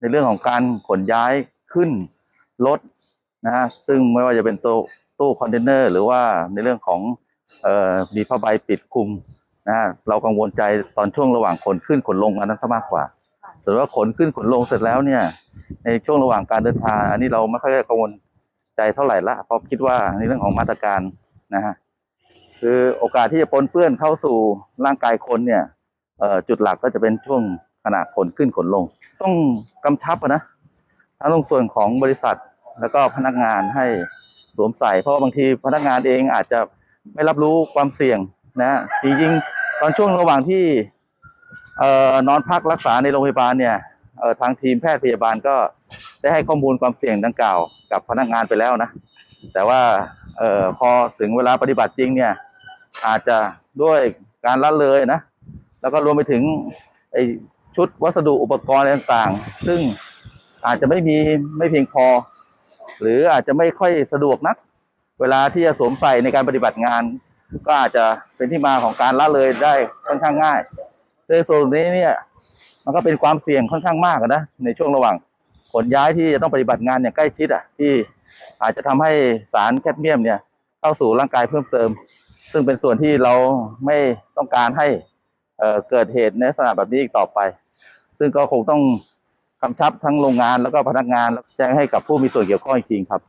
ในเรื่องของการขนย้ายขึ้นรถนะฮะซึ่งไม่ว่าจะเป็นตู้ตู้คอนเทนเนอร์หรือว่าในเรื่องของเอ่อมีผ้าใบปิดคลุมนะฮะเรากังวลใจตอนช่วงระหว่างขนขึ้นขนลงอันนั้นซะมากกว่าส่วนว่าขนขึ้นขนลงเสร็จแล้วเนี่ยในช่วงระหว่างการเดินทาง อันนี้เราไม่ค่อยกังวลใจเท่าไหร่ละเพราะคิดว่าในเรื่องของมาตรการนะฮะคือโอกาสที่จะปนเปื้อนเข้าสู่ร่างกายคนเนี่ยเอ่อจุดหลักก็จะเป็นช่วง ขณะขนขึ้นขนลง ต้องกำชับนะทั้งตรงส่วนของบริษัทแล้วก็พนักงานให้สวมใส่ เพราะว่าบางทีพนักงานเองอาจจะไม่รับรู้ความเสี่ยงนะจริงๆตอนช่วงระหว่างที่เออนอนพักรักษาในโรงพยาบาลเนี่ยเออทางทีมแพทย์พยาบาลก็ได้ให้ข้อมูลความเสี่ยงดังกล่าว กับพนักงานไปแล้วนะ แต่ว่าเออพอถึงเวลาปฏิบัติจริงเนี่ยอาจจะด้วยการละเลยนะ แล้วก็รวมไปถึงไอ ชุดวัสดุอุปกรณ์ต่างๆ ซึ่งอาจจะไม่มีไม่เพียงพอ หรืออาจจะไม่ค่อยสะดวกนัก เวลาที่จะสวมใส่ในการปฏิบัติงาน ก็อาจจะเป็นที่มาของการละเลยได้ค่อนข้างง่ายในส่วนนี้เนี่ยมันก็เป็นความเสี่ยงค่อนข้างมากนะในช่วงระหว่างขนย้ายที่จะต้องปฏิบัติงานอย่างใกล้ชิดอะที่อาจจะทำให้สารแคดเมียมเนี่ยเข้าสู่ร่างกายเพิ่มเติม ซึ่งเป็นส่วนที่เราไม่ต้องการให้ เเกิดเหตุในลักษณะแบบนี้อีกต่อไป ซึ่งก็คงต้องกำชับทั้งโรงงานแล้วก็พนักงานแล้วแจ้งให้กับผู้มีส่วนเกี่ยวข้องอีกทีครับ